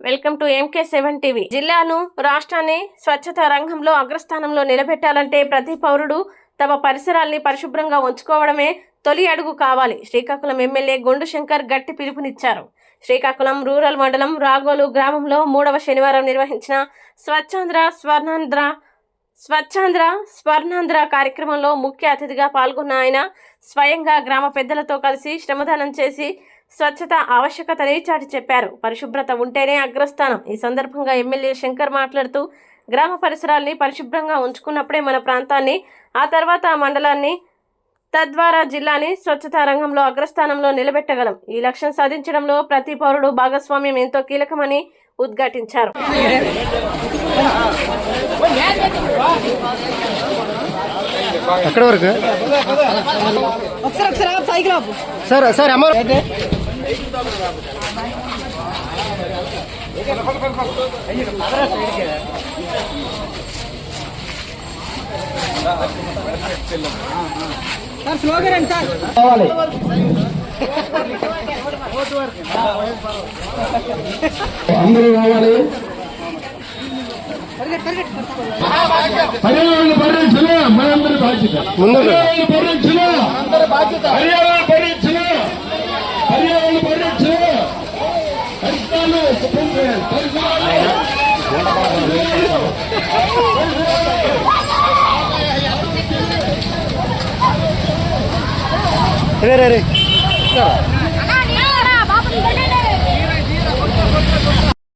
Welcome to MK seven TV. జిల్లాను రాష్ట్రాన్ని స్వచ్ఛత రంగంలో అగ్రస్థానంలో నిలబెట్టాలంటే ప్రతి పౌరుడు తమ పరిసరాల్ని పరిశుభ్రంగా ఉంచుకోవడమే తొలి అడుగు కావాలి. శ్రీకాకుళం ఎమ్మెల్యే గుండు శంకర్ గట్టి పిలుపునిచ్చారు. శ్రీకాకుళం రూరల్ మండలం రాగోలు గ్రామంలో మూడవ శనివారం నిర్వహించిన స్వచ్ఛాంధ్ర స్వర్ణాంధ్ర స్వచ్ఛాంధ్ర స్వర్ణాంధ్ర కార్యక్రమంలో ముఖ్య అతిథిగా పాల్గొన్న ఆయన స్వయంగా గ్రామ పెద్దలతో కలిసి శ్రమదానం చేసి స్వచ్ఛత ఆవశ్యకతని చాటి చెప్పారు. పరిశుభ్రత ఉంటేనే అగ్రస్థానం. ఈ సందర్భంగా ఎమ్మెల్యే శంకర్ మాట్లాడుతూ గ్రామ పరిసరాల్ని పరిశుభ్రంగా ఉంచుకున్నప్పుడే మన ప్రాంతాన్ని ఆ తర్వాత మండలాన్ని తద్వారా జిల్లాని స్వచ్ఛతా రంగంలో అగ్రస్థానంలో నిలబెట్టగలం. ఈ లక్ష్యం సాధించడంలో ప్రతి పౌరుడు భాగస్వామ్యం ఎంతో కీలకమని ఉద్ఘాటించారు. ఎక్కడ వరకు? సార్ సార్ అమ్మ సార్ స్లోగా రండి సార్ అందరూ కావాలి హర్యానా పరిరక్షణ మనందరి బాధ్యత హర్యానా పరిరక్షణ హర్యానా పరిరక్షణ Ready, ready. Start.